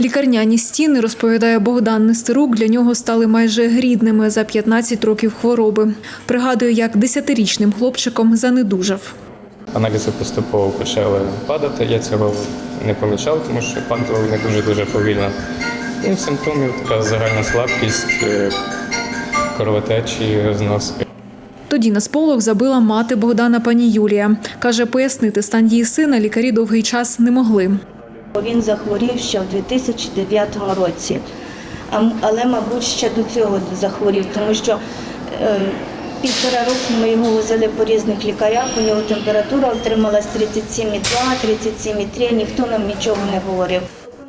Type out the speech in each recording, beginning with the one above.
Лікарняні стіни, розповідає Богдан Нестерук, для нього стали майже рідними за 15 років хвороби. Пригадує, як десятирічним хлопчиком занедужав. Аналізи поступово почали падати. Я цього не помічав, тому що падали вони дуже-дуже повільно. І симптомів така загальна слабкість, е, кровотечі, знос. Тоді на сполох забила мати Богдана пані Юлія. Каже, пояснити стан її сина лікарі довгий час не могли. Він захворів ще в 2009 році, але, мабуть, ще до цього захворів, тому що е, півтора року ми його возили по різних лікарях, у нього температура отрималась 37,2, 37,3, ніхто нам нічого не говорив.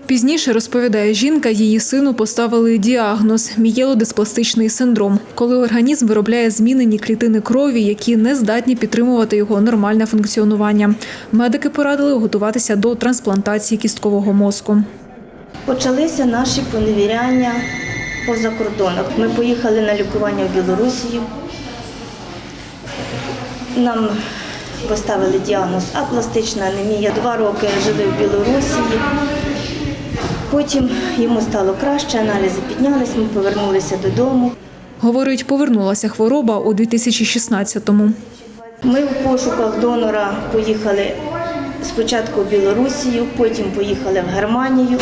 Пізніше розповідає жінка, її сину поставили діагноз мієлодиспластичний синдром, коли організм виробляє змінені клітини крові, які не здатні підтримувати його нормальне функціонування. Медики порадили готуватися до трансплантації кісткового мозку. Почалися наші поневіряння по закордонах. Ми поїхали на лікування в Білорусію. Нам поставили діагноз апластична анемія. Два роки жили в Білорусі. Потім йому стало краще, аналізи піднялись, ми повернулися додому. Говорить, повернулася хвороба у 2016-му. Ми в пошуках донора поїхали спочатку в Білорусію, потім поїхали в Германію.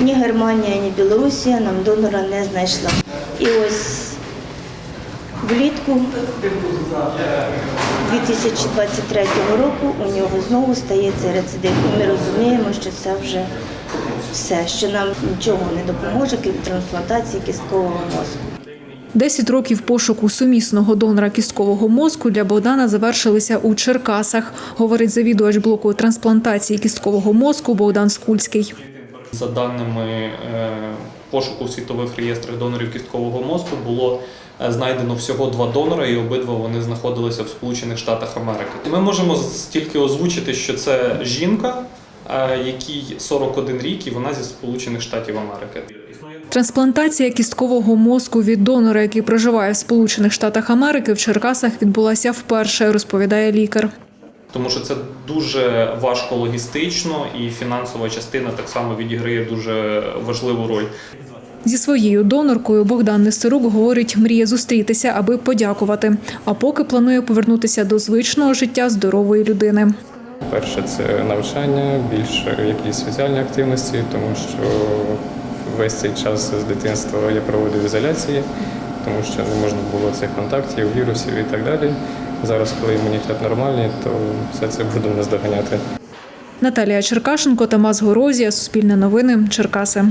Ні Германія, ні Білорусія нам донора не знайшла. І ось влітку 2023 року у нього знову стається рецидив. І ми розуміємо, що це вже все, що нам нічого не допоможе, крім трансплантації кісткового мозку. Десять років пошуку сумісного донора кісткового мозку для Богдана завершилися у Черкасах, говорить завідувач блоку трансплантації кісткового мозку Богдан Скульський. За даними е, пошуку в світових реєстрах донорів кісткового мозку було е, знайдено всього два донора, і обидва вони знаходилися в Сполучених Штатах Америки. Ми можемо з- тільки озвучити, що це жінка, якій 41 рік, і вона зі Сполучених Штатів Америки. Трансплантація кісткового мозку від донора, який проживає в Сполучених Штатах Америки, в Черкасах відбулася вперше, розповідає лікар. Тому що це дуже важко логістично, і фінансова частина так само відіграє дуже важливу роль. Зі своєю доноркою Богдан Нестерук говорить, мріє зустрітися, аби подякувати. А поки планує повернутися до звичного життя здорової людини. Перше це навчання, більше якісь соціальні активності, тому що весь цей час з дитинства я проводив в ізоляції, тому що не можна було цих контактів, вірусів і так далі. Зараз, коли імунітет нормальний, то все це буде наздоганяти. Наталія Черкашенко, Тамас Горозія, Суспільне новини, Черкаси.